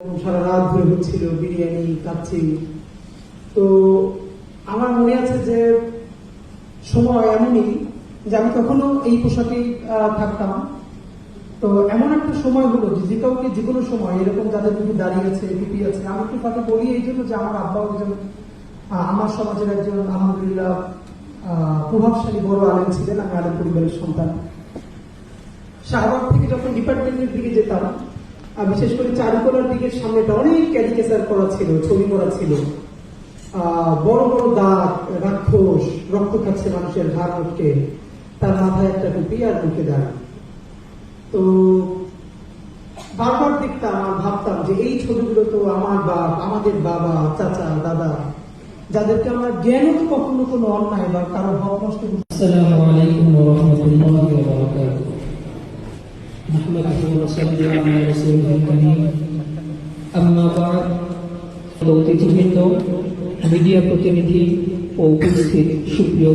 সারা রাত ধরে হচ্ছিল, বিরিয়ানি কাচ্ছি তো আমার মনে আছে যে সময় এমনই যে আমি তখনও এই থাকতাম। তো এমন একটা সময় হলো যে কাউকে যে কোনো সময়, এরকম যাদের মুখে দাঁড়িয়ে আছে, পিপি আছে, আমি একটু তাকে বলি এই জন্য যে আমার আব্বা একজন আমার সমাজের একজন, আলহামদুলিল্লাহ প্রভাবশালী বড় আলেম ছিলেন, আমি আলেম পরিবারের সন্তান। শাহবাগ থেকে যখন ডিপার্টমেন্টের দিকে যেতাম আর বিশেষ করে চারুকলার দিকের সামনে অনেক ক্যারিকেচার করা ছিল, ছবি করা ছিল। বড় বড় দাগ, রাক্ষস, রক্ত খাচ্ছে মানুষের ঘাড় আটকে তার মাথায় একটা টুপি আর মুখে দাঁড়ান তো বারবার দেখতাম আর ভাবতাম যে এই ছবিগুলো তো আমার বাপ, আমাদের বাবা, চাচা, দাদা, যাদেরকে আমরা জ্ঞান কখনো কোনো অন্যায় বা কারও হক নষ্ট আসসালামু আলাইকুম ওয়া রাহমাতুল্লাহি ওয়া বারাকাতুহু। نحمده ونصلي على رسوله الكريم أما بعد অতিথিবৃন্দ মিডিয়া প্রতিনিধি ও উপস্থিত সুপ্রিয়